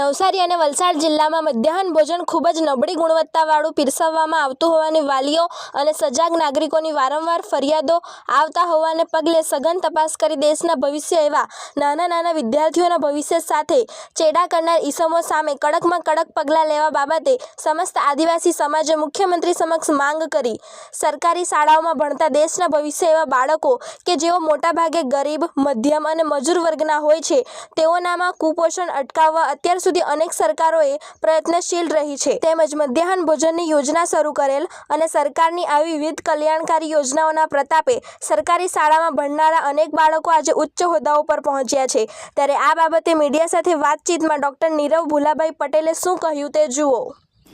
નવસારી અને વલસાડ જિલ્લામાં મધ્યાહન ભોજન ખૂબ જ નબળી ગુણવત્તાવાળું પીરસાવવામાં આવતું હોવાની વાલીઓ અને સજાગ નાગરિકોની વારંવાર ફરિયાદો આવતા હોવાને પગલે સઘન તપાસ કરી દેશના ભવિષ્ય એવા નાના નાના વિદ્યાર્થીઓના ભવિષ્ય સાથે ચેડા કરનાર ઈસમો સામે કડકમાં કડક પગલાં લેવા બાબતે સમસ્ત આદિવાસી સમાજે મુખ્યમંત્રી સમક્ષ માંગ કરી. સરકારી શાળાઓમાં ભણતા દેશના ભવિષ્ય એવા બાળકો કે જેઓ મોટાભાગે ગરીબ, મધ્યમ અને મજૂર વર્ગના હોય છે, તેઓનામાં કુપોષણ અટકાવવા અત્યાર સુધી અનેક સરકારોએ પ્રયત્નશીલ રહી છે. તેમજ મધ્યાહન ભોજનની યોજના શરૂ કરેલ અને સરકારની આવી વિવિધ કલ્યાણકારી યોજનાઓના પ્રતાપે સરકારી શાળામાં ભણનારા અનેક બાળકો આજે ઉચ્ચ હોદ્દાઓ પર પહોંચ્યા છે. ત્યારે આ બાબતે મીડિયા સાથે વાતચીતમાં ડોક્ટર નીરવ ભુલાભાઈ પટેલે શું કહ્યું તે જુઓ.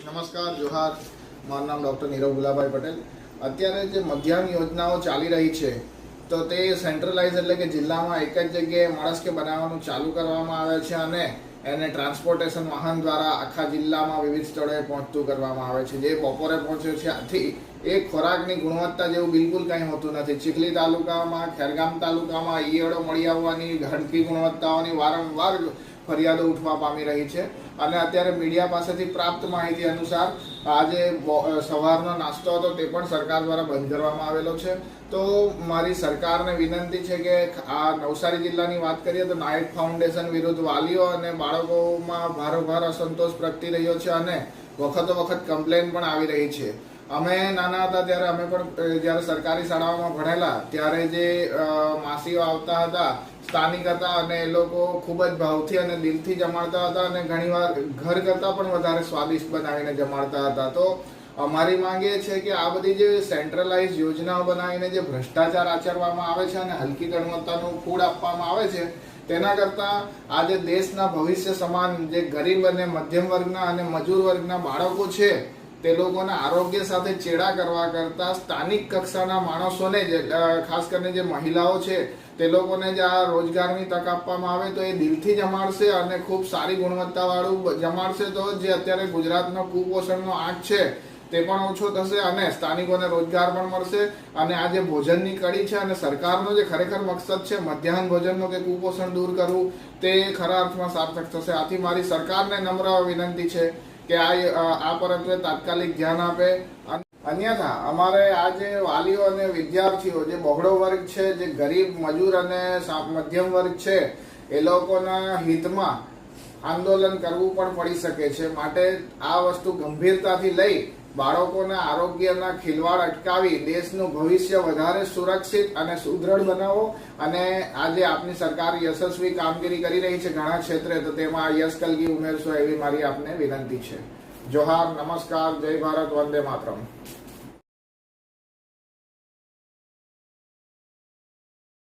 નમસ્કાર, જોહાર. મારું નામ ડૉક્ટર નીરવ ગુલાભાઈ પટેલ. અત્યારે જે મધ્યાહન યોજનાઓ ચાલી રહી છે, તો તે સેન્ટ્રલાઇઝ એટલે કે જિલ્લામાં એક જ જગ્યાએ માણસકે બનાવવાનું ચાલુ કરવામાં આવે છે અને એને ટ્રાન્સપોર્ટેશન વાહન દ્વારા આખા જિલ્લામાં વિવિધ સ્થળોએ પહોંચતું કરવામાં આવે છે. જે બપોરે પહોંચ્યો છે, આથી એ ખોરાકની ગુણવત્તા જેવું બિલકુલ કંઈ હોતું નથી. ચીખલી તાલુકામાં, ખેરગામ તાલુકામાં ઈયળો મળી આવવાની હડકી ગુણવત્તાઓની વારંવાર ફરિયાદો ઉઠવા પામી રહી છે. અને અત્યારે મીડિયા પાસેથી પ્રાપ્ત માહિતી અનુસાર આજે સવારનો નાસ્તો હતો તે પણ સરકાર દ્વારા બંધ કરવામાં આવેલો છે. તો મારી સરકારને વિનંતી છે કે આ નવસારી જિલ્લાની વાત કરીએ તો નાઇટ ફાઉન્ડેશન વિરુદ્ધ વાલીઓ અને બાળકોમાં ભારોભાર અસંતોષ પ્રગટી રહ્યો છે અને વખતો વખત કમ્પ્લેન પણ આવી રહી છે. અમે નાના હતા ત્યારે અમે પણ જ્યારે સરકારી શાળાઓમાં ભણેલા, ત્યારે જે માસીઓ આવતા હતા, સ્થાનિક હતા અને એ લોકો ખૂબ જ ભાવથી અને દિલથી જમાડતા હતા અને ઘણીવાર ઘર કરતાં પણ વધારે સ્વાદિષ્ટ બનાવીને જમાડતા હતા. તો અમારી માંગ એ છે કે આ બધી જે સેન્ટ્રલાઇઝ યોજનાઓ બનાવીને જે ભ્રષ્ટાચાર આચરવામાં આવે છે અને હલકી ગુણવત્તાનું ફૂડ આપવામાં આવે છે, તેના કરતાં આજે દેશના ભવિષ્ય સમાન જે ગરીબ અને મધ્યમ વર્ગના અને મજૂર વર્ગના બાળકો છે તે લોકોના આરોગ્ય સાથે ચેડા કરવા કરતા સ્થાનિક કક્ષાના માણસોને જે ખાસ કરીને જે મહિલાઓ છે, તે લોકોને જે આ રોજગારની તક આપવામાં આવે તો એ દિલથી જમાડશે અને ખૂબ સારી ગુણવત્તાવાળું જમાડશે તો જે અત્યારે ગુજરાતનો કુપોષણનો આંક છે, તે પણ ઓછો થશે અને સ્થાનિકોને રોજગાર પણ મળશે. અને આ જે ભોજનની કડી છે અને સરકારનો જે ખરેખર મકસદ છે મધ્યાહન ભોજનનો કે કુપોષણ દૂર કરવું, તે ખરા અર્થમાં સાર્થક થશે. આથી મારી સરકારને નમ્ર વિનંતી છે કે આ આ પર તાત્કાલિક ધ્યાન આપે. અને, અન્યથા, અમારે આ જે વાલીઓ અને વિદ્યાર્થીઓ, જે બહોળો વર્ગ છે, જે ગરીબ, મજૂર અને મધ્યમ વર્ગ છે, એ લોકોના હિતમાં આંદોલન કરવું પણ પડી શકે છે. માટે આ વસ્તુ ગંભીરતાથી લઈ બાળકોના આરોગ્યના ખિલવાડ અટકાવી દેશનું ભવિષ્ય વધારે સુરક્ષિત અને સુદૃઢ બનાવો અને આજે આપની સરકાર યશસ્વી કામગીરી કરી રહી છે ઘણા ક્ષેત્રે, તો તેમાં યશ કલગી ઉમેરશો એવી મારી આપને વિનંતી છે. જોહાર, નમસ્કાર, જય ભારત, વંદે માતરમ.